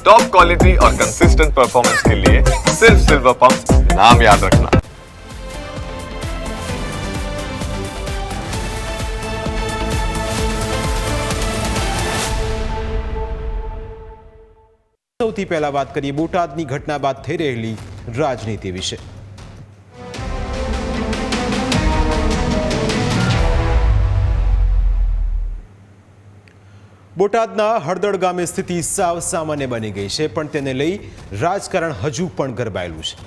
Top quality और consistent performance के लिए सिर्फ सिल्वर पंप नाम याद रखना સૌથી પહેલા વાત કરીએ બોટાદની ઘટના બાદ થઈ રહેલી રાજનીતિ વિશે બોટાદના હળદળ ગામે સ્થિતિ સાવ સામાન્ય બની ગઈ છે, પણ તેને લઈ રાજકારણ હજુ પણ ગરબાયેલું છે.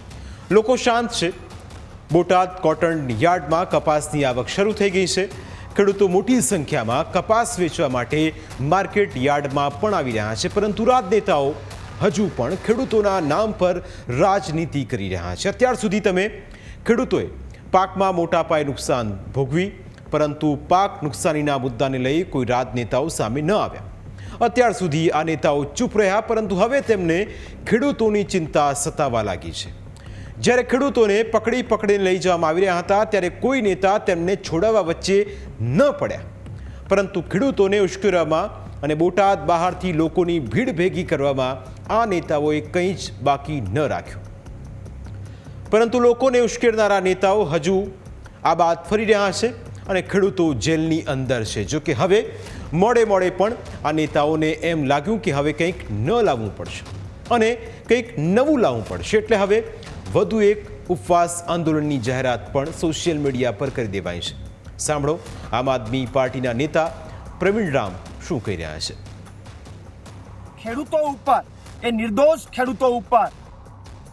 લોકો શાંત છે. બોટાદ કોટન યાર્ડમાં કપાસની આવક શરૂ થઈ ગઈ છે. ખેડૂતો મોટી સંખ્યામાં કપાસ વેચવા માટે માર્કેટ યાર્ડમાં પણ આવી રહ્યા છે, પરંતુ રાજનેતાઓ હજુ પણ ખેડૂતોના નામ પર રાજનીતિ કરી રહ્યા છે. અત્યાર સુધી તમે ખેડૂતોએ પાકમાં મોટા પાયે નુકસાન ભોગવી પરંતુ પાક નુકસાનીના મુદ્દાને લઈ કોઈ રાજનેતાઓ સામે ન આવ્યા. અત્યાર સુધી આ નેતાઓ ચૂપ રહ્યા, પરંતુ હવે તેમને ખેડૂતોની ચિંતા સતાવા લાગી છે. જ્યારે ખેડૂતોને પકડી પકડીને લઈ જવામાં આવી રહ્યા હતા, ત્યારે કોઈ નેતા તેમને છોડાવવા વચ્ચે ન પડ્યા. પરંતુ ખેડૂતોને ઉશ્કેરવામાં અને બોટાદ બહારથી લોકોની ભીડ ભેગી કરવામાં આ નેતાઓએ કંઈ જ બાકી ન રાખ્યું. પરંતુ લોકોને ઉશ્કેરનારા નેતાઓ હજુ આ બાદ ફરી રહ્યા છે. અને ખેડૂતો જેલની અંદર છે. જો કે હવે મોડે મોડે પણ આ નેતાઓને એમ લાગ્યું કે હવે કંઈક ન લાવવું પડશે અને કંઈક નવું લાવવું પડશે. એટલે હવે વધુ એક ઉપવાસ આંદોલનની જાહેરાત પણ સોશિયલ મીડિયા પર કરી દેવાય છે. સાંભળો, આમ આદમી પાર્ટીના નેતા પ્રવીણ રામ શું કહી રહ્યા છે. ખેડૂતો ઉપર, એ નિર્દોષ ખેડૂતો ઉપર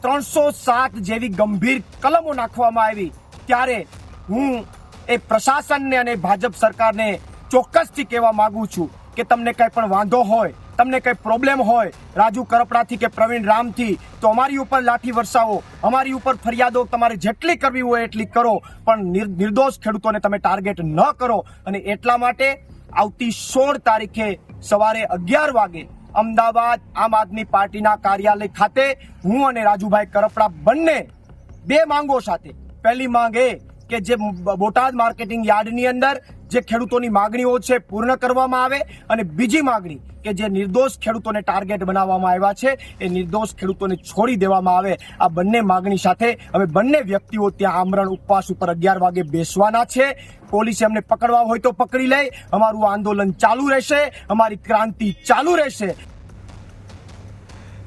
ત્રણસો સાત જેવી ગંભીર કલમો નાખવામાં આવી. ત્યારે હું એ પ્રશાસનને અને ભાજપ સરકારને ચોક્કસથી કહેવા માગું છું કે તમને કંઈ પણ વાંધો હોય, તમને કંઈ પ્રોબ્લેમ હોય, રાજુ કરપડાથી કે પ્રવીણ રામથી, તો અમારી ઉપર લાઠી વરસાવો, અમારી ઉપર ફરિયાદો તમારે જેટલી કરવી હોય એટલી કરો, પણ નિર્દોષ ખેડૂતોને તમે ટાર્ગેટ ન કરો. અને એટલા માટે આવતી સોળ તારીખે સવારે અગિયાર વાગે અમદાવાદ આમ આદમી પાર્ટીના કાર્યાલય ખાતે હું અને રાજુભાઈ કરપડા બંને બે માંગો સાથે. પહેલી માંગ એ કે જે બોટાદ માર્કેટિંગ યાર્ડની અંદર જે ખેડૂતોની માગણીઓ છે પૂર્ણ કરવામાં આવે અને બીજી માગણી કે જે નિર્દોષ ખેડૂતોને ટાર્ગેટ બનાવવામાં આવ્યા છે, એ નિર્દોષ ખેડૂતોને છોડી દેવામાં આવે. આ બંને માગણી સાથે હવે બંને વ્યક્તિઓ ત્યાં આમરણ ઉપવાસ ઉપર અગિયાર વાગે બેસવાના છે. પોલીસે અમને પકડવા હોય તો પકડી લે. અમારું આંદોલન ચાલુ રહેશે. અમારી ક્રાંતિ ચાલુ રહેશે.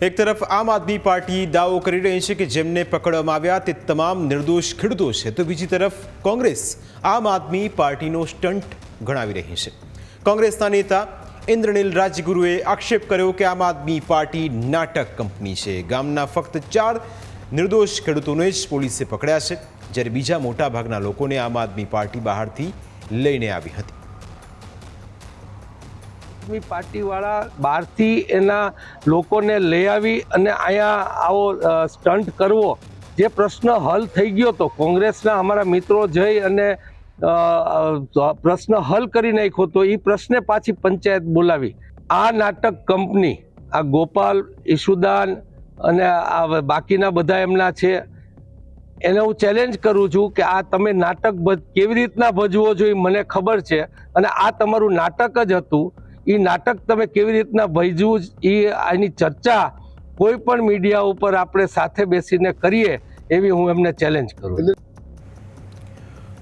એક તરફ આમ આદમી પાર્ટી દાવો કરી રહી છે કે જેમને પકડવામાં આવ્યા તે તમામ નિર્દોષ ખેડૂતો છે. તો બીજી તરફ કોંગ્રેસ આમ આદમી પાર્ટીનો સ્ટન્ટ ગણાવી રહી છે. કોંગ્રેસના નેતા ઇન્દ્રનીલ રાજગુરુએ આક્ષેપ કર્યો કે આમ આદમી પાર્ટી નાટક કંપની છે. ગામના ફક્ત ચાર નિર્દોષ ખેડૂતોને જ પોલીસે પકડ્યા છે, જ્યારે બીજા મોટાભાગના લોકોને આમ આદમી પાર્ટી બહારથી લઈને આવી હતી. આદમી પાર્ટીવાળા બહારથી એના લોકોને લઈ આવી અને અહીંયા આવો સ્ટન્ટ કરવો, જે પ્રશ્ન હલ થઈ ગયો તો કોંગ્રેસના અમારા મિત્રો જઈ અને પ્રશ્ન હલ કરી નાખ્યો તો એ પ્રશ્ને પાછી પંચાયત બોલાવી. આ નાટક કંપની, આ ગોપાલ, ઈશુદાન અને આ બાકીના બધા એમના છે, એને હું ચેલેન્જ કરું છું કે આ તમે નાટક કેવી રીતના ભજવો જોઈએ મને ખબર છે અને આ તમારું નાટક જ હતું એ નાટક તમે કેવી રીતના ભજવું એ આની ચર્ચા કોઈ પણ મીડિયા ઉપર આપણે સાથે બેસીને કરીએ એવી હું એમને ચેલેન્જ કરું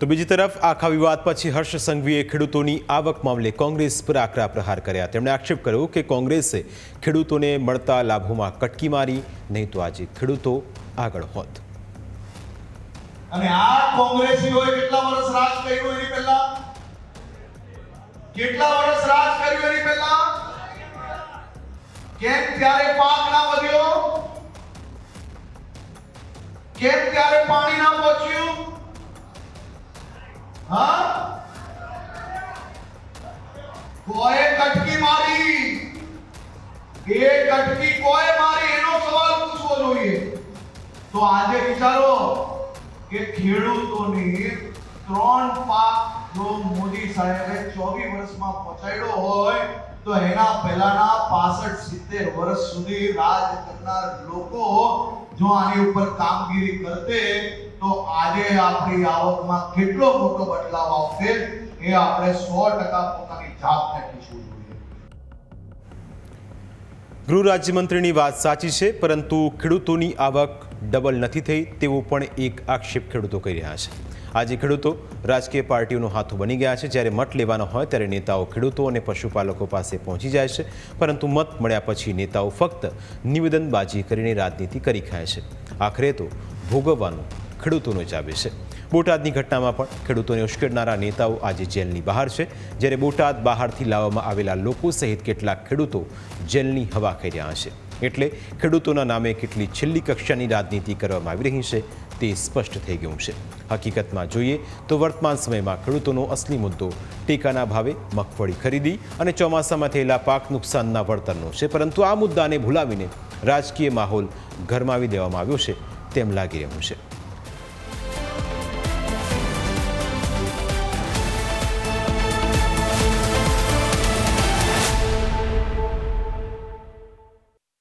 તો બીજી તરફ આખા વિવાદ પછી હર્ષ સંઘવીએ ખેડૂતોની આવક મામલે કોંગ્રેસ પર આકરા પ્રહાર કર્યા. તેમણે આક્ષેપ કર્યો કે કોંગ્રેસે ખેડૂતોને મળતા લાભોમાં કટકી મારી નહીં તો આજે ખેડૂતો આગળ હોત. અને આ કોંગ્રેસીઓએ કેટલા વર્ષ રાજ કર્યું એની કેટલા વર્ષ રાજ કર્યું એની પહેલા? કેમ ત્યારે પાક ના વધ્યો? કેમ ત્યારે પાણી ના પહોંચ્યું? હા? કોએ કટકી મારી? એ કટકી કોએ મારી? એનો સવાલ પૂછવો જોઈએ. તો આજે વિચારો કે ખેડૂતોની ત્રણ પાક જો મોદી સાહેબે ચોવીસ વર્ષમાં પહોંચાડ્યો હોય તો એના પહેલાના પાસઠ, સિત્તેર વર્ષ સુધી રાજ કરનાર લોકો જો આની ઉપર કામગીરી કરતે, તો આજે આપણી આવકમાં કેટલો મોટો બદલાવ આવશે એ આપણે સો ટકા પોતાની જાતને પૂછવું ગૃહ રાજ્યમંત્રીની વાત સાચી છે, પરંતુ ખેડૂતોની આવક ડબલ નથી થઈ તેવો પણ એક આક્ષેપ ખેડૂતો કરી રહ્યા છે. આજે ખેડૂતો રાજકીય પાર્ટીઓનું હાથું બની ગયા છે. જ્યારે મત લેવાનો હોય ત્યારે નેતાઓ ખેડૂતો અને પશુપાલકો પાસે પહોંચી જાય છે. પરંતુ મત મળ્યા પછી નેતાઓ ફક્ત નિવેદનબાજી કરીને રાજનીતિ કરી ખાય છે. આખરે તો ભોગવવાનું ખેડૂતોનો જ આવે છે. બોટાદની ઘટનામાં પણ ખેડૂતોને ઉશ્કેરનારા નેતાઓ આજે જેલની બહાર છે. જ્યારે બોટાદ બહારથી લાવવામાં આવેલા લોકો સહિત કેટલાક ખેડૂતો જેલની હવા ખાઈ રહ્યા છે. એટલે ખેડૂતોના નામે કેટલી છેલ્લી કક્ષાની રાજનીતિ કરવામાં આવી રહી છે. તે સ્પષ્ટ થઈ ગયું છે. હકીકતમાં જોઈએ તો વર્તમાન સમયમાં ખેડૂતોનો અસલી મુદ્દો ટેકાના ભાવે મગફળી ખરીદી અને ચોમાસામાં થયેલા પાક નુકસાનના વળતરનો છે. પરંતુ આ મુદ્દાને ભૂલાવીને રાજકીય માહોલ ગરમાવી દેવામાં આવ્યો છે તેમ લાગી રહ્યું છે.